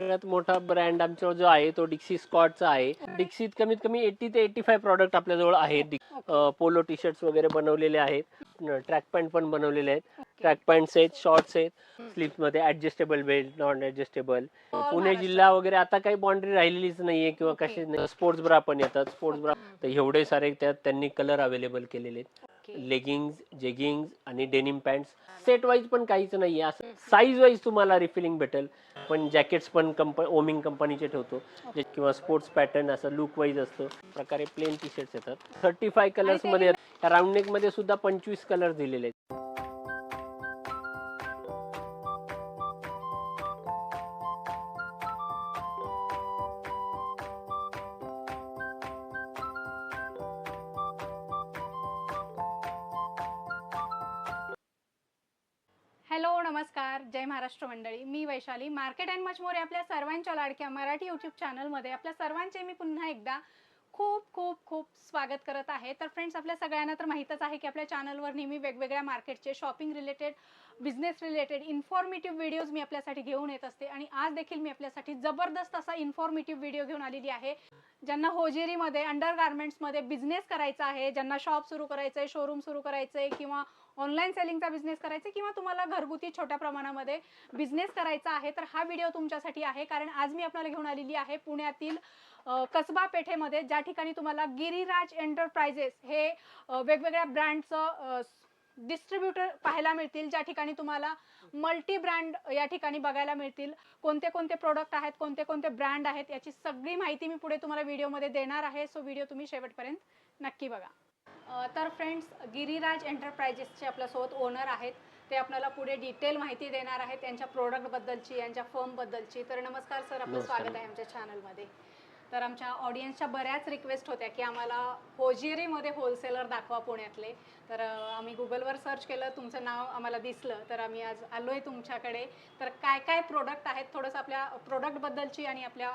सगळ्यात मोठा ब्रँड आमच्याजवळ जो आहे तो डिक्सी स्कॉटचा आहे. डिक्सीत कमीत कमी एटी ते एटी फाय प्रॉडक्ट आपल्याजवळ आहेत. पोलो टी शर्ट्स वगैरे बनवलेले आहेत. ट्रॅक पॅन्ट पण बनवलेले आहेत. ट्रॅक पॅन्ट्स आहेत शॉर्ट्स आहेत. स्लीव्समध्ये adjustable belt non adjustable Pune. जिल्हा वगैरे आता काही बाउंड्री राहिलेलीच नाहीये किंवा. कशी स्पोर्ट्स ब्रा पण येतात. स्पोर्ट्स ब्रा तर एवढे सारे त्यात त्यांनी कलर अवेलेबल केलेले आहेत. लेगिंग्स जेगिंग्स आणि डेनिम पॅन्ट्स. सेट वाईज पण काहीच नाही आहे असं साईज वाईज तुम्हाला रिफिलिंग भेटेल. पण जॅकेट्स पण कंप ओमिंग कंपनीचे ठेवतो. जे किंवा स्पोर्ट्स पॅटर्न असं लुक वाईज असतो. प्रकारे प्लेन टी शर्ट्स येतात थर्टी फाय कलर्स ते मध्ये राऊंड नेकमध्ये सुद्धा पंचवीस कलर दिलेले आहेत. मी मार्केट अँड मच मोरे आपल्या सर्वांच्या लाडक्या मराठी यूट्यूब चॅनलमध्ये आपल्या सर्वांचे मी पुन्हा एकदा खूप खूप खूप स्वागत करत आहे. तर फ्रेंड्स आपल्या सगळ्यांना तर माहीतच आहे की आपल्या चॅनलवर नेहमी वेगवेगळ्या मार्केटचे shopping related business related informative videos मी आपल्यासाठी घेऊन येत असते. आणि आज देखील मी आपल्यासाठी जबरदस्त असा इन्फॉर्मेटिव्ह व्हिडिओ घेऊन आलेली आहे ज्यांना होजेरीमध्ये अंडर गार्मेंट्समध्ये बिझनेस करायचा आहे ज्यांना शॉप सुरू करायचं आहे शोरूम सुरू करायचं आहे किंवा ऑनलाईन सेलिंगचा बिझनेस करायचा किंवा तुम्हाला घरगुती छोट्या प्रमाणामध्ये बिझनेस करायचा आहे तर हा व्हिडिओ तुमच्यासाठी आहे. कारण आज मी आपल्याला घेऊन आलेली आहे पुण्यातील कसबा पेठेमध्ये ज्या ठिकाणी तुम्हाला गिरिराज एंटरप्राइजेस हे वेगवेगळ्या ब्रँडचं डिस्ट्रीब्युटर पाहायला मिळतील. ज्या ठिकाणी तुम्हाला मल्टी ब्रँड या ठिकाणी बघायला मिळतील. कोणते कोणते प्रोडक्ट आहेत कोणते कोणते ब्रँड आहेत याची सगळी माहिती मी पुढे तुम्हाला व्हिडिओमध्ये देणार आहे. सो व्हिडिओ तुम्ही शेवटपर्यंत नक्की बघा. तर फ्रेंड्स गिरिराज एंटरप्राइजेसचे आपल्यासोबत ओनर आहेत. ते आपल्याला पुढे डिटेल माहिती देणार आहेत त्यांच्या प्रोडक्टबद्दलची यांच्या फर्मबद्दलची तर नमस्कार सर आपलं. स्वागत आहे आमच्या चॅनलमध्ये तर आमच्या ऑडियन्सच्या बऱ्याच रिक्वेस्ट होत्या की आम्हाला होजिरीमध्ये होलसेलर दाखवा पुण्यातले. तर आम्ही गुगलवर सर्च केलं तुमचं नाव आम्हाला दिसलं. तर आम्ही आज आलो आहे तुमच्याकडे. तर काय काय प्रोडक्ट आहेत? थोडंसं आपल्या प्रोडक्टबद्दलची आणि आपल्या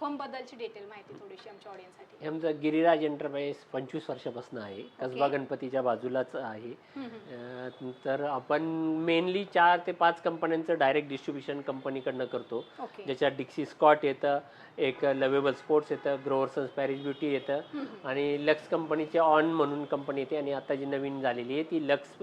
फर्मबद्दलची डिटेल माहिती थोडीशी आमच्या ऑडियन्ससाठी आमचं गिरिराज एंटरप्राइज पंचवीस वर्षापासून आहे. कसबा. गणपतीच्या बाजूलाच आहे. अं, तर आपण मेनली चार ते पाच कंपन्यांचं डायरेक्ट डिस्ट्रीब्युशन कंपनीकडनं करतो. ओके ज्याच्यात डिक्सी स्कॉट येतं एक लवेबल स्पोर्ट्स येतं ग्रोवर्सन्स पॅरिस ब्युटी येतं. आणि लक्स कंपनीचे ऑन म्हणून कंपनी येते आणि आता जी नवीन झालेली आहे ती लक्स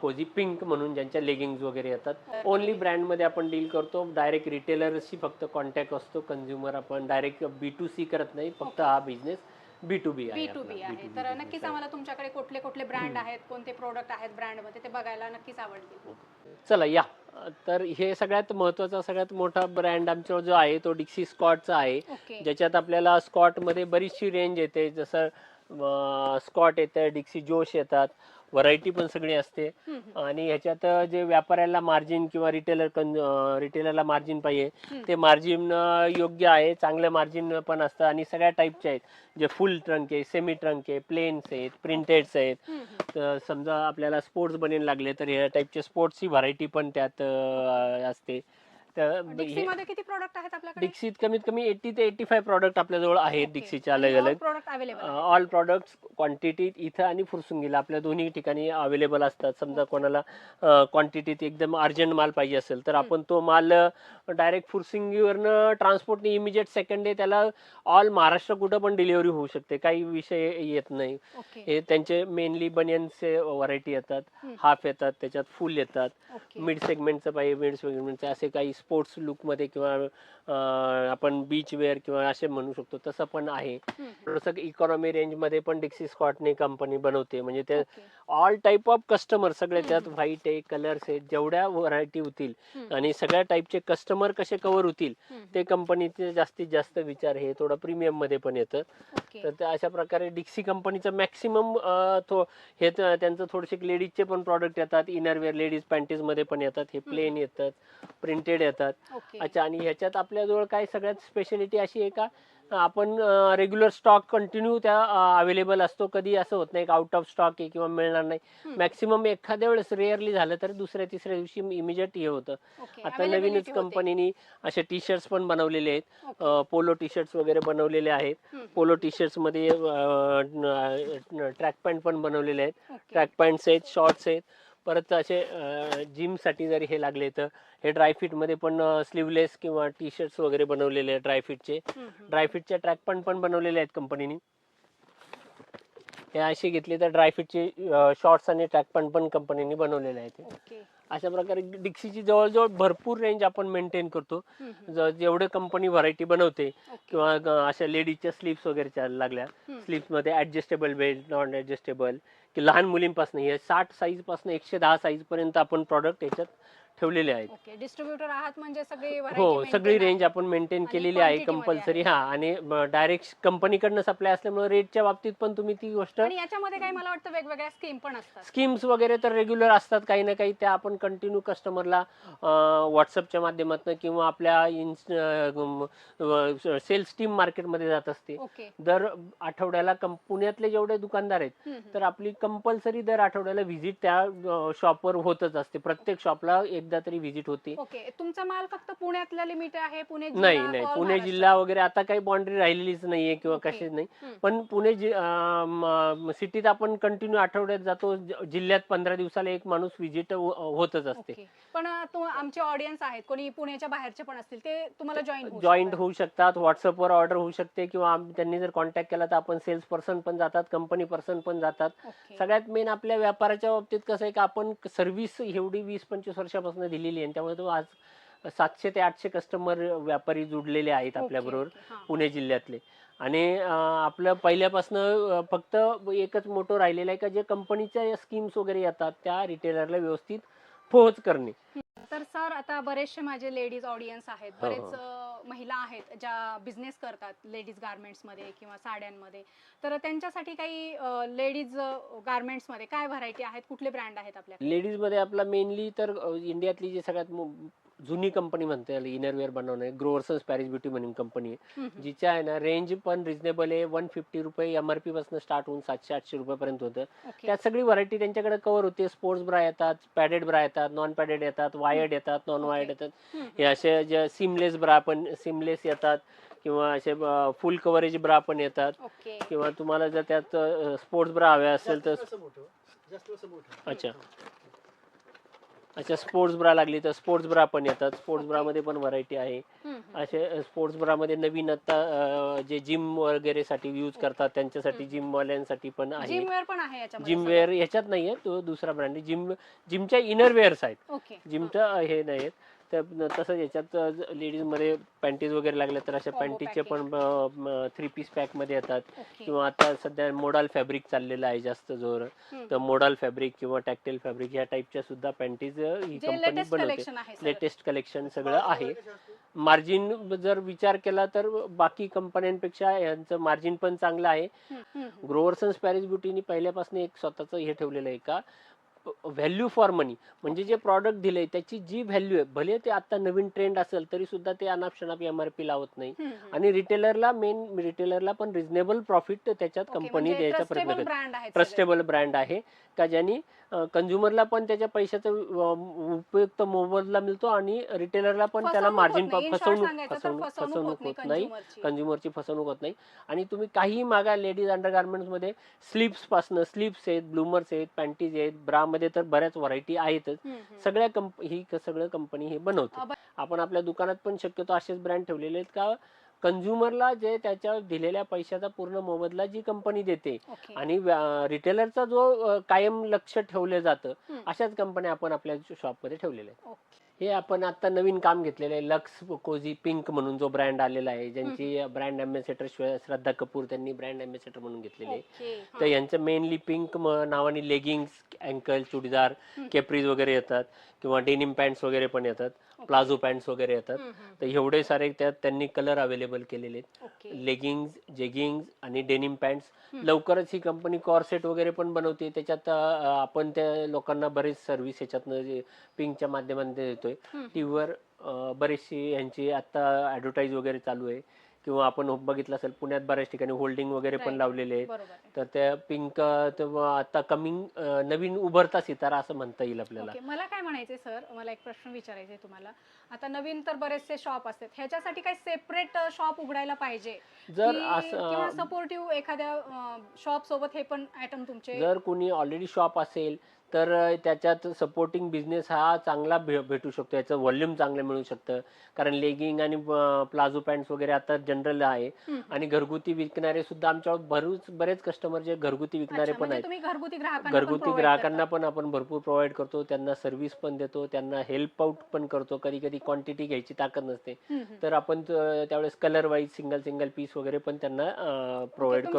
कोझी पिंक म्हणून ज्यांच्या लेगिंग्स वगैरे येतात. ओनली ब्रँडमध्ये आपण डील करतो. डायरेक्ट रिटेलर्सशी फक्त कॉन्टॅक्ट असतो. कन्झ्युमर आपण डायरेक्ट बी टू सी करत नाही. फक्त हा business B to B B to. B B2B आहे. तर नक्कीच. आम्हाला तुमच्याकडे कुठले कुठले ब्रँड आहेत कोणते प्रोडक्ट आहेत ब्रँडमध्ये ते बघायला नक्कीच आवडतील. चला या. तर हे सगळ्यात महत्त्वाचा सगळ्यात मोठा ब्रँड आमच्याजवळ जो आहे तो डिक्सी स्कॉटचा आहे. ज्याच्यात आपल्याला स्कॉटमध्ये बरीचशी रेंज येते. जसं स्कॉट येतं डिक्सी जोश येतात. व्हरायटी पण सगळी असते. आणि ह्याच्यात जे व्यापाऱ्याला मार्जिन किंवा रिटेलर कन रिटेलरला मार्जिन पाहिजे. ते मार्जिन योग्य आहे चांगलं मार्जिन पण असतं आणि सगळ्या टाईपचे आहेत जे फुल ट्रंक आहे सेमी ट्रंक आहे प्लेन्स आहेत प्रिंटेड्स आहेत. तर समजा आपल्याला स्पोर्ट्स बनेल लागले तर ह्या टाईपचे स्पोर्ट्सची व्हरायटी पण त्यात असते तर हे- डिक्सीमध्ये किती प्रोडक्ट आहेत आपल्याकडे? डिक्सीत कमीत कमी एटी ते एटी फाय प्रॉडक्ट आपल्याजवळ आहेत डिक्सीचे अलग अलग. प्रोडक्ट अवेलेबल ऑल प्रॉडक्ट्स क्वांटिटीत इथं आणि फुरसुंगीला आपल्या दोन्ही ठिकाणी अवेलेबल असतात. समजा कोणाला क्वांटिटीत एकदम अर्जंट माल पाहिजे असेल तर आपण तो माल डायरेक्ट फुरसुंगीवरनं ट्रान्सपोर्टने इमिजिएट सेकंड डे त्याला ऑल महाराष्ट्र कुठं पण डिलिव्हरी होऊ शकते. काही विषय येत नाही. ओके. हे त्यांचे मेनली बनियनचे व्हरायटी येतात. हाफ येतात त्याच्यात फुल येतात. ओके. मिड सेगमेंटचं पाहिजे मिड सेगमेंटचं असे काही स्पोर्ट्स लुकमध्ये किंवा अं, आपण बीच वेअर किंवा असे म्हणू शकतो तसं पण आहे. थोडंसं इकॉनॉमी रेंजमध्ये पण डिक्सी स्कॉटने कंपनी बनवते. म्हणजे ते. ऑल टाईप ऑफ कस्टमर सगळे त्यात हम्म. व्हाईट आहे कलर्स आहेत जेवढ्या व्हरायटी होतील. हम्म, आणि सगळ्या टाईपचे कस्टमर कसे कव्हर होतील. ते कंपनीचे जास्तीत जास्त विचार हे थोडं प्रीमियममध्ये पण येतं. तर त्या अशा प्रकारे डिक्सी कंपनीचं मॅक्सिमम तो हे त- त्यांचं थोडेसे लेडीजचे पण प्रॉडक्ट येतात. इनरवेअर लेडीज पॅन्टीजमध्ये पण येतात. हे प्लेन येतात. प्रिंटेड येतात. ओके. अच्छा आणि ह्याच्यात आपल्याजवळ काय सगळ्यात स्पेशालिटी अशी आहे का? आपण रेग्युलर स्टॉक कंटिन्यू त्या अवेलेबल असतो. कधी असं होत नाही आउट ऑफ स्टॉक आहे किंवा मिळणार नाही. मॅक्सिमम एखाद्या वेळेस रेअरली झालं तर दुसऱ्या तिसऱ्या दिवशी इमिजिएट हे होतं. आता नवीनच. कंपनीनी असे टी शर्ट्स पण बनवलेले आहेत. पोलो टी शर्ट्स वगैरे बनवलेले आहेत. पोलो टी शर्ट्समध्ये ट्रॅक पॅन्ट पण बनवलेले आहेत. ट्रॅक पॅन्ट्स आहेत शॉर्ट्स आहेत. परत असे जिमसाठी जरी हे लागले तर हे ड्रायफिटमध्ये पण स्लीवलेस किंवा टी शर्ट्स वगैरे बनवलेले आहेत ड्रायफिटचे. ड्रायफिटचे ट्रॅक पण पण बनवलेले आहेत कंपनीने हे असे घेतले तर ड्रायफिटचे शॉर्ट्स आणि ट्रॅक पण पण कंपनीने बनवलेले आहेत. अशा प्रकारे डिक्सीची जवळजवळ भरपूर रेंज आपण मेंटेन करतो. ज- जेवढे कंपनी व्हरायटी बनवते. किंवा ग- अशा लेडीजच्या स्लीव्स वगैरे चाल- लागल्या. स्लीव्समध्ये ऍडजस्टेबल बेल्ट नॉन ऍडजस्टेबल की लहान मुलींपासून हे साठ साईजपासून एकशे दहा साईज पर्यंत आपण प्रॉडक्ट याच्यात ठेवलेले आहेत. ओके डिस्ट्रीब्युटर आहात म्हणजे सगळी हो variety सगळी maintain रेंज आपण मेंटेन आणि केलेली आहे quantity मध्ये कंपल्सरी. हा आणि डायरेक्ट कंपनीकडनं सप्लाय असल्यामुळे रेटच्या बाबतीत पण तुम्ही ती गोष्ट आणि याच्यामध्ये काही मला वाटतं वेगवेगळ्या स्कीम पण असतात. स्कीम्स वगैरे तर रेग्युलर असतात काही ना काही त्या आपण कंटिन्यू कस्टमरला व्हॉट्सअपच्या माध्यमातून किंवा आपल्या सेल्स टीम मार्केटमध्ये जात असते. ओके. दर आठवड्याला कं- पुण्यातले जेवढे दुकानदार आहेत हम्म, हम्म. तर आपली कंपल्सरी दर आठवड्याला व्हिजिट त्या शॉपवर होतच असते. प्रत्येक शॉपला एकदा तरी व्हिजिट होते ओके तुमचा माल फक्त पुण्यातला लिमिट आहे पुणे जिल्हा, नाही नाही all पुणे महाराष्ट्र? जिल्हा वगैरे आता काही बाउंड्री राहिलेलीच नाहीये किंवा ओके. कशीच नाही हम्म. पण पुणे जि- अं, म- सिटीत आपण कंटिन्यू आठवड्यात जातो ज- जिल्ह्यात पंधरा दिवसाला एक माणूस व्हिजिट होतच असते ओके. पण अं, तो आमचे ऑडियन्स आहेत कोणी पुण्याच्या बाहेरचे पण असतील ते तुम्हाला जॉईन जॉईंट होऊ शकतात व्हॉट्सअपवर ऑर्डर होऊ शकते किंवा आम- त्यांनी जर कॉन्टॅक्ट केला तर आपण सेल्स पर्सन पण जातात कंपनी पर्सन पण जातात सगळ्यात मेन आपल्या व्यापाराच्या बाबतीत कसं आहे की आपण सर्व्हिस एवढी वीस पंचवीस वर्षापासून दिलेली आहे. त्यामुळे तो आज सातशे ते आठशे कस्टमर व्यापारी जुडलेले आहेत आपल्याबरोबर पुणे जिल्ह्यातले. आणि आपलं पहिल्यापासनं फक्त एकच मोठं राहिलेलं आहे का जे कंपनीच्या स्कीम्स वगैरे येतात त्या रिटेलरला व्यवस्थित पोहोच करणे. तर सर आता बरेचसे माझे लेडीज ऑडियन्स आहेत हो, हो. बरेच अं, महिला आहेत ज्या बिझनेस करतात लेडीज गार्मेंट्समध्ये किंवा साड्यांमध्ये. तर त्यांच्यासाठी काही लेडीज गार्मेंट्समध्ये काय व्हरायटी आहेत? कुठले ब्रँड आहेत आपल्याकडे? लेडीजमध्ये आपला मेनली तर अ, इंडियातली जी सगळ्यात मो- जुनी कंपनी म्हणता येईल इनरवेअर बनवणे ग्रोवर्सन्स पॅरिस ब्युटी म्हणून कंपनी आहे. जिच्या आहे ना रेंज पण रिजनेबल आहे. वन फिफ्टी रुपये एम आर पी पासून स्टार्ट होऊन सातशे आठशे रुपयापर्यंत होतं. त्यात सगळी व्हरायटी त्यांच्याकडे कव्हर होते. स्पोर्ट्स ब्रा येतात पॅडेड ब्रा येतात नॉन पॅडेड येतात वायर्ड येतात नॉन वायर्ड येतात. हे असे जे सिमलेस ब्रा पण सिमलेस येतात किंवा असे फुल कव्हरेज ब्रा पण येतात. ओके किंवा तुम्हाला जर त्यात स्पोर्ट्स ब्रा हवे असेल तर अच्छा. अच्छा स्पोर्ट्स ब्रा लागली तर स्पोर्ट्स ब्रा पण येतात. स्पोर्ट्स ब्रा मध्ये पण व्हरायटी आहे. असे स्पोर्ट्स ब्रा मध्ये नवीन आता जे जिम वगैरे साठी यूज करतात त्यांच्यासाठी जिम वाल्यांसाठी पण आहे. जिम वेअर पण आहे याच्यामध्ये जिम वेअर ह्याच्यात नाहीये तो दुसरा ब्रँड जिम जिमच्या इनर वेअर्स आहेत? ओके जिमच्या हे. नाहीत तर तसंच याच्यात लेडीजमध्ये पॅन्टीज वगैरे लागल्या तर अशा पॅन्टीचे पण थ्री पीस पॅकमध्ये येतात. किंवा आता सध्या मोडाल फॅब्रिक चाललेलं आहे जास्त जोर. तर मोडाल फॅब्रिक किंवा टॅक्टेल फॅब्रिक या टाईपच्या सुद्धा पॅन्टीज ही कंपनी लेटेस्ट बनवते. कलेक्शन आहे सगळं. लेटेस्ट कलेक्शन सगळं आहे. मार्जिन जर विचार केला तर बाकी कंपन्यांपेक्षा यांचं मार्जिन पण चांगलं आहे. ग्रोवर्सन्स पॅरिस ब्युटीनी पहिल्यापासून एक स्वतःचं हे ठेवलेलं आहे का? व्हॅल्यू फॉर मनी म्हणजे जे प्रॉडक्ट दिले त्याची जी व्हॅल्यू आहे भले ते आता नवीन ट्रेंड असेल तरी सुद्धा ते अनाप शनाप एम आर पी लावत नाही. आणि रिटेलरला मेन रिटेलरला पण रिझनेबल प्रॉफिट त्याच्यात कंपनी म्हणजे द्यायचा प्रयत्न करते. ट्रस्टेबल ब्रँड आहे. का ज्यांनी कंझ्युमरला पण त्याच्या पैशाचा उपयुक्त मोबदला मिळतो आणि रिटेलरला पण त्याला मार्जिन फसवणूक फसवणूक फसवणूक होत नाही. कंझ्युमरची फसवणूक होत नाही. आणि तुम्ही काही मागा लेडीज अंडरगार्मेंट्समध्ये स्लीप्स पासनं स्लीप्स आहेत ब्लूमर्स आहेत पॅन्टीज आहेत ब्रा मध्ये तर बऱ्याच व्हरायटी आहेतच. सगळ्या कंप ही सगळं कंपनी हे बनवते आपण आपल्या दुकानात पण शक्यतो असेच ब्रँड ठेवलेले आहेत का कंझ्युमरला जे त्याच्या दिलेल्या पैशाचा पूर्ण मोबदला जी कंपनी देते. आणि रिटेलरचा जो कायम लक्ष ठेवलं जातं. अशाच कंपन्या आपण आपल्या शॉपमध्ये ठेवलेल्या आहेत. हे आपण आता नवीन काम घेतलेलं आहे लक्स कोझी पिंक म्हणून जो ब्रँड आलेला आहे ज्यांची ब्रँड अँबॅसेडर श्रद्धा कपूर त्यांनी ब्रँड अँबॅसेडर म्हणून घेतलेले आहे. तर. यांचं मेनली पिंक नावाने लेगिंग्स अँकल चुडीदार. केप्रीज वगैरे येतात किंवा डेनिम पॅन्ट्स वगैरे पण येतात. प्लाझो पॅन्ट्स वगैरे येतात. तर एवढे सारे त्यात त्यांनी कलर अवेलेबल केलेले आहेत. लेगिंग्स जेगिंग्स आणि डेनिम पॅन्ट्स. लवकरच ही कंपनी कॉरसेट वगैरे पण बनवते त्याच्यात आपण त्या लोकांना बरेच सर्व्हिस ह्याच्यातनं जे पिंकच्या माध्यमातून देतोय हम्म. टीव्हीवर बरेचशी यांची आता ऍडव्हर्टाईज वगैरे चालू आहे. किंवा आपण बघितलं असेल पुण्यात बऱ्याच ठिकाणी होल्डिंग वगैरे पण. लावलेले आहेत. तर त्या पिंक आता कमिंग नवीन उभरता सितारा असं म्हणता येईल आपल्याला. मला काय म्हणायचंय सर मला एक प्रश्न विचारायचा तुम्हाला. आता नवीन तर बरेचसे शॉप असतात. ह्याच्यासाठी काही सेपरेट शॉप उघडायला पाहिजे? जर असं सपोर्टिव्ह एखाद्या शॉप सोबत हे पण आयटम तुमचे? जर कोणी ऑलरेडी शॉप असेल तर त्याच्यात सपोर्टिंग बिझनेस हा चांगला भे भेटू शकतो. याचं व्हॉल्यूम चांगलं मिळू शकतं. कारण लेगिंग आणि प्लाझो पॅन्ट्स वगैरे आता जनरल आहे. आणि घरगुती विकणारे सुद्धा आमच्यावर बरेच बरेच कस्टमर जे घरगुती विकणारे पण म्हणजे आहेत. घरगुती ग्राहकांना पण आपण भरपूर प्रोव्हाइड करतो. त्यांना सर्व्हिस पण देतो. त्यांना हेल्प आउट पण करतो. कधी कधी क्वांटिटी घ्यायची ताकद नसते. तर आपण त्यावेळेस colour wise single single piece वगैरे पण त्यांना प्रोव्हाइड करतो.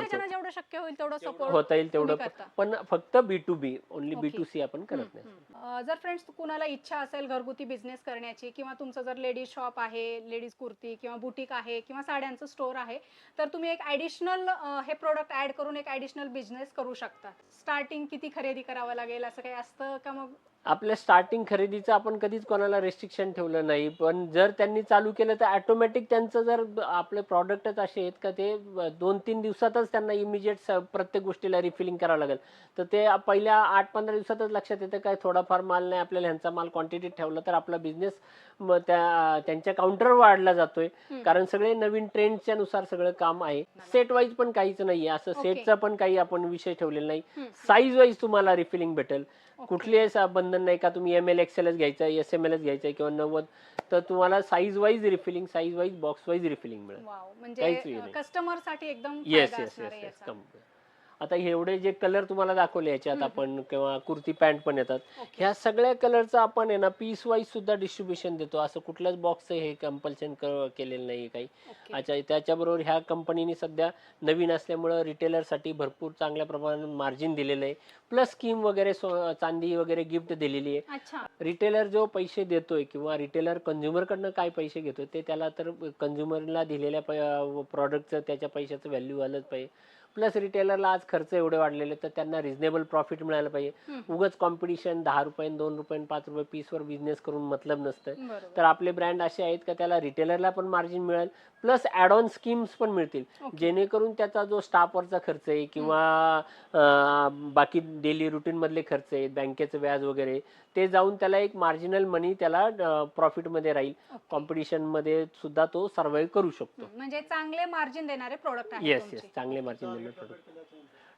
होता येईल तेवढं. पण फक्त B to B only B Okay. To C आपण करत नाही अं, जर फ्रेंड्स कुणाला इच्छा असेल घरगुती बिझनेस करण्याची किंवा तुमचं जर लेडीज शॉप आहे लेडीज कुर्ती किंवा बुटीक आहे किंवा साड्यांचं स्टोर आहे तर तुम्ही एक ॲडिशनल हे प्रोडक्ट ऍड करून एक ॲडिशनल बिझनेस करू शकता स्टार्टिंग किती खरेदी करावं लागेल असं काही असतं का मग आपल्या स्टार्टिंग खरेदीचं आपण कधीच कोणाला रेस्ट्रिक्शन ठेवलं नाही पण जर त्यांनी चालू केलं तर ऑटोमॅटिक त्यांचं जर आपले प्रॉडक्टच असे आहेत का ते दोन तीन दिवसातच त्यांना इमिजिएट प्रत्येक गोष्टीला रिफिलिंग करावं लागेल तर ते पहिल्या आठ पंधरा दिवसातच लक्षात येतं काय थोडाफार माल नाही आपल्याला ह्यांचा माल क्वांटिटीत ठेवला तर आपला बिझनेस मग त्या त्यांच्या काउंटर वाढला जातोय. कारण सगळे नवीन ट्रेंडच्या नुसार सगळं काम आहे सेट वाईज पण काहीच नाहीये असं. सेटचा पण काही आपण विषय ठेवलेला नाही. साईज वाईज तुम्हाला रिफिलिंग भेटेल. कुठलेही असं बंधन नाही का तुम्ही एम एल एक्सेलच घ्यायचा एस एम एलच घ्यायचा किंवा नव्वद तर तुम्हाला size wise refilling size wise box wise refilling मिळेल काहीच म्हणजे हे नाही. कस्टमरसाठी एकदम येस फायदा येस असणार येस आहे येस याचा. आता एवढे जे कलर तुम्हाला दाखवले याच्यात. आपण किंवा कुर्ती पॅन्ट पण येतात. ह्या सगळ्या कलरचं आपण आहे ना पीस वाईज सुद्धा डिस्ट्रीब्युशन देतो. असं कुठल्याच बॉक्स हे कंपल्शन केलेलं नाही काही. अच्छा त्याच्याबरोबर ह्या कंपनीने सध्या नवीन असल्यामुळं रिटेलरसाठी भरपूर चांगल्या प्रमाणात मार्जिन दिलेलं आहे. प्लस स्कीम वगैरे चांदी वगैरे गिफ्ट दिलेली आहे. रिटेलर जो पैसे देतोय किंवा रिटेलर कंझ्युमरकडनं काय पैसे घेतोय ते त्याला तर कंझ्युमरला दिलेल्या प्रॉडक्टचं त्याच्या पैशाचं व्हॅल्यू आलंच पाहिजे. प्लस रिटेलरला आज खर्च एवढे वाढलेले तर त्यांना रिझनेबल प्रॉफिट मिळायला पाहिजे. उगाच कॉम्पिटिशन दहा रुपये दोन रुपये पाच रुपये पीसवर बिझनेस करून मतलब नसतं तर आपले ब्रँड असे आहेत का त्याला रिटेलरला पण मार्जिन मिळेल प्लस ॲड ऑन स्कीम्स पण मिळतील. जेणेकरून त्याचा जो स्टाफवरचा खर्च आहे किंवा बाकी डेली रुटीन मधले खर्च आहेत बँकेचं व्याज वगैरे ते जाऊन त्याला एक मार्जिनल मनी त्याला प्रॉफिटमध्ये राहील Okay. कॉम्पिटिशनमध्ये सुद्धा तो सर्व्हाइव्ह करू शकतो म्हणजे चांगले मार्जिन देणारे प्रोडक्ट आहेत येस. येस चांगले मार्जिन देणार.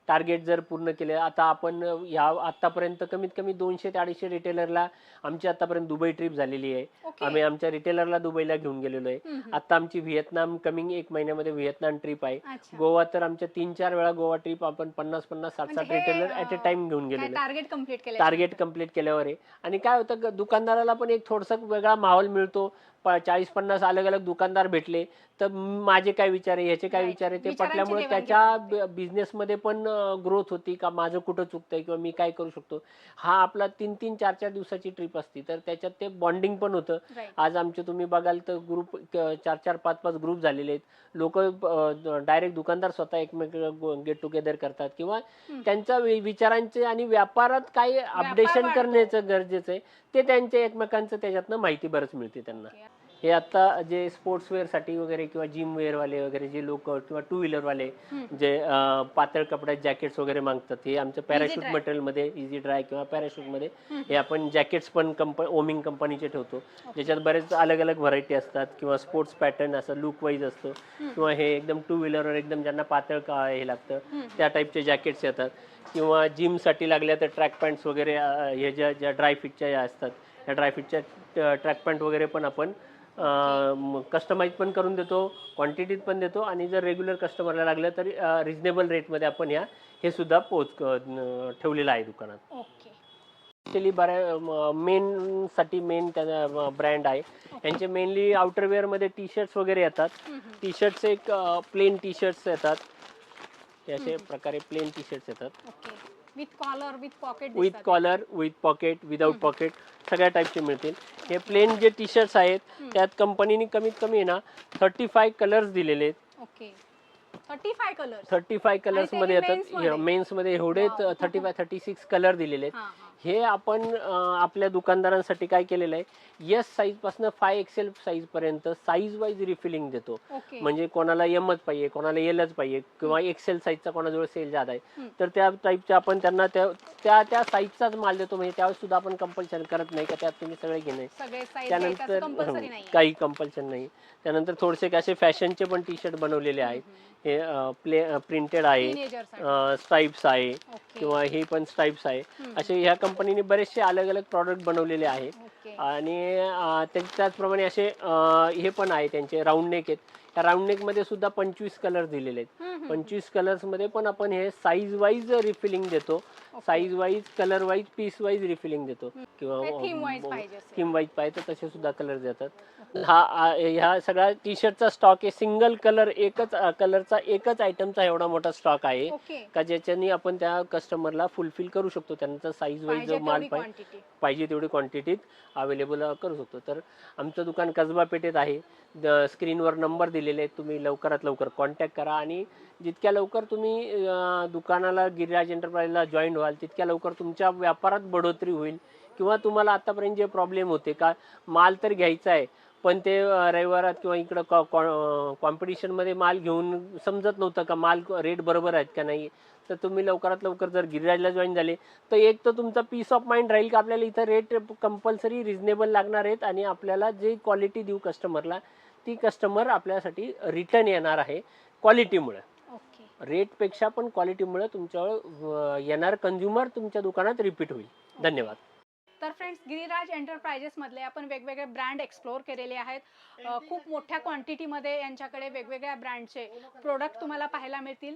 टार्गेट जर पूर्ण केले आता आपण ह्या आतापर्यंत कमीत कमी दोनशे ते अडीचशे रिटेलरला आमची आतापर्यंत दुबई ट्रिप झालेली आहे. Okay. आम्ही आमच्या रिटेलरला दुबईला घेऊन गेलेलो आहे. हम्म, हम्म. आता आमची व्हिएतनाम कमिंग एक महिन्यामध्ये व्हिएतनाम ट्रिप आहे. अच्छा. गोवा तर आमच्या तीन चार वेळा गोवा ट्रिप आपण पन्नास पन्नास साठ साठ म्हणजे हे, retailer at a um, time घेऊन गेलेलो टार्गेट कंप्लीट केलं टार्गेट कंप्लीट केल्यावर आहे. आणि काय होतं ग- दुकानदाराला पण एक थोडसा वेगळा माहोल मिळतो. प- चाळीस पन्नास अलग अलग दुकानदार भेटले तर माझे काय विचार आहे ह्याचे काय Right. विचार आहे ते विचारांची पटल्यामुळे त्याच्या बिझनेसमध्ये पण ग्रोथ होती का माझं कुठं चुकतंय किंवा मी काय करू शकतो हा आपला तीन तीन चार चार दिवसाची ट्रिप असती तर त्याच्यात ते बॉन्डिंग पण होतं Right. आज आमचे तुम्ही बघाल तर ग्रुप चार चार पाच पाच ग्रुप झालेले आहेत लोक डायरेक्ट दुकानदार स्वतः एकमेक गेट टुगेदर करतात किंवा हम्म. त्यांच्या वि- विचारांचे आणि व्यापारात काय अपडेशन वाढतो. करण्याचं गरजेचं आहे ते त्यांच्या एकमेकांचं त्याच्यातनं माहिती बरंच मिळते त्यांना Okay. हे आता जे स्पोर्ट्सवेअरसाठी वगैरे किंवा जिम वेअर वाले वगैरे जे लोक किंवा टू व्हीलर वाले हम्म. जे अं, पातळ कपड्यात जॅकेट्स वगैरे मागतात हे आमचं पॅराशूट dry. मटेरियलमध्ये इझी ड्राय किंवा पॅराशूटमध्ये हम्म. हे आपण जॅकेट्स पण कंप ओमिंग कंपनीचे ठेवतो ज्याच्यात बरेच अलग अलग व्हरायटी असतात किंवा स्पोर्ट्स पॅटर्न असं लुक वाईज असतो किंवा हे एकदम टू व्हीलरवर एकदम ज्यांना पातळ का हे लागतं. त्या टाईपचे जॅकेट्स येतात किंवा जिमसाठी लागल्या तर ट्रॅक पॅन्ट्स वगैरे अं, हे ज्या ज्या ड्रायफिटच्या ज्या असतात त्या ड्रायफिटच्या ट्रॅक पॅन्ट वगैरे पण आपण कस्टमाइज पण करून देतो क्वांटिटीत पण देतो आणि जर रेग्युलर कस्टमरला लागलं तर रिजनेबल रेटमध्ये आपण ह्या हे सुद्धा पोच ठेवलेलं आहे दुकानात. ओके. ॲक्च्युली बऱ्या मेन साठी मेन त्याचा ब्रँड आहे. यांचे मेनली आउटरवेअरमध्ये टी शर्ट्स वगैरे येतात. टी शर्ट्स एक प्लेन टी शर्ट्स येतात. हे असे प्रकारे प्लेन टी शर्ट्स येतात with collar with pocket with collar with pocket without pocket सगळ्या टाईपचे मिळतील. हे प्लेन जे टी शर्ट्स आहेत त्यात कंपनीने कमीत कमी आहे ना थर्टी फाय कलर्स दिलेले आहेत. Okay. Thirty five colour thirty five कलर्समध्ये? येतात मेन्समध्ये. एवढे. Thirty five thirty six colour दिलेले आहेत. हा आपण आपल्या दुकानदारांसाठी काय केलेलं आहे? यस साईजपासून फाय एक्सेल साईज पर्यंत साईज वाईज रिफिलिंग देतो. म्हणजे कोणाला एमच पाहिजे कोणाला एलच पाहिजे किंवा एक्सेल साईजचा कोणाजवळ सेल जादा आहे. तर त्या टाईपच्या आपण त्यांना त्या त्या साईजचाच माल देतो. म्हणजे त्यावेळेस सुद्धा आपण कंपल्शन करत नाही का? त्यात तुम्ही सगळे घेणे त्यानंतर हं, काही कंपल्शन नाही. त्यानंतर थोडेसे असे फॅशनचे पण टी शर्ट बनवलेले आहेत. हे प्ले प्रिंटेड आहे स्ट्राईप्स आहे ओके. किंवा हे पण स्ट्राईप्स आहे. असे ह्या कंपनीने बरेचसे अलग अलग प्रॉडक्ट बनवलेले आहेत. ओके. आणि अं, त्या- त्याचप्रमाणे असे अं, हे पण आहे त्यांचे राऊंड नेक आहेत. त्या राऊंड नेकमध्ये सुद्धा पंचवीस कलर दिलेले आहेत. पंचवीस कलर्समध्ये पण आपण हे साईज वाईज रिफिलिंग देतो. Size wise colour wise piece wise refilling देतो. किंवा. थीम वाईज पाहिजे तर तसे सुद्धा कलर देतात. हा ह्या सगळ्या टी शर्टचा स्टॉक आहे. सिंगल कलर एकच कलरचा एकच आयटमचा एवढा मोठा स्टॉक आहे. का ज्याच्यानी आपण त्या कस्टमरला फुलफिल करू शकतो. त्यांचा साईज वाईज जो माल पाहिजे तेवढी क्वांटिटीत अवेलेबल करू शकतो. तर आमचं दुकान कसबा पेठेत आहे स्क्रीनवर नंबर दिलेले आहेत तुम्ही लवकरात लवकर कॉन्टॅक्ट करा आणि जितक्या लवकर तुम्ही दुकानाला गिरिराज एंटरप्राइजला जॉईन व्हाल तितक्या लवकर तुमच्या व्यापारात बढोतरी होईल किंवा तुम्हाला आतापर्यंत जे प्रॉब्लेम होते का माल तर घ्यायचा आहे पण ते रविवारात किंवा इकडं कॉ कॉम्पिटिशनमध्ये माल घेऊन समजत नव्हतं का माल रेट बरोबर आहेत का नाही. तर तुम्ही लवकरात लवकर जर गिरिराजला जॉईन झाले तर एक तर तुमचा पीस ऑफ माइंड राहील का आपल्याला इथं रेट कंपल्सरी रिझनेबल लागणार आहेत आणि आपल्याला जे क्वालिटी देऊ कस्टमरला ती कस्टमर आपल्यासाठी रिटर्न येणार आहे क्वालिटीमुळे रेटपेक्षा पण क्वालिटीमुळे तुमच्यावर येणार कंझ्युमर तुमच्या दुकानात रिपीट होईल. धन्यवाद. तर फ्रेंड्स गिरीराज एंटरप्राइजेसमधले आपण वेगवेगळे ब्रँड एक्सप्लोअर केलेले आहेत. खूप मोठ्या क्वांटिटीमध्ये यांच्याकडे वेगवेगळ्या ब्रँडचे प्रोडक्ट तुम्हाला पाहायला मिळतील.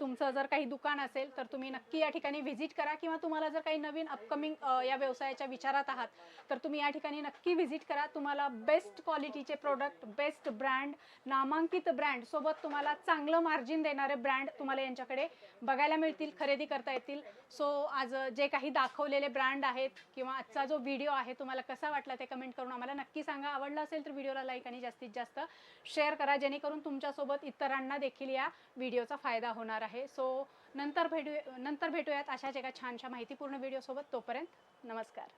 तुमचं जर काही दुकान असेल तर तुम्ही नक्की या ठिकाणी व्हिजिट करा किंवा तुम्हाला जर काही नवीन अपकमिंग या व्यवसायाच्या विचारात आहात तर तुम्ही या ठिकाणी नक्की व्हिजिट करा. तुम्हाला बेस्ट क्वालिटीचे प्रोडक्ट बेस्ट ब्रँड नामांकित ब्रँड सोबत तुम्हाला चांगलं मार्जिन देणारे ब्रँड तुम्हाला यांच्याकडे बघायला मिळतील खरेदी करता येतील. सो आज जे काही दाखवलेले ब्रँड आहेत किंवा आजचा जो व्हिडिओ आहे तुम्हाला कसा वाटला ते कमेंट करून आम्हाला नक्की सांगा. आवडला असेल तर व्हिडिओला लाईक आणि जास्तीत जास्त शेअर करा. जेणेकरून तुमच्यासोबत इतरांना देखील या व्हिडिओचा फायदा होणार आहे. सो नंतर भेटू नंतर भेटूयात अशाच एका छानशा माहितीपूर्ण व्हिडिओसोबत तोपर्यंत नमस्कार.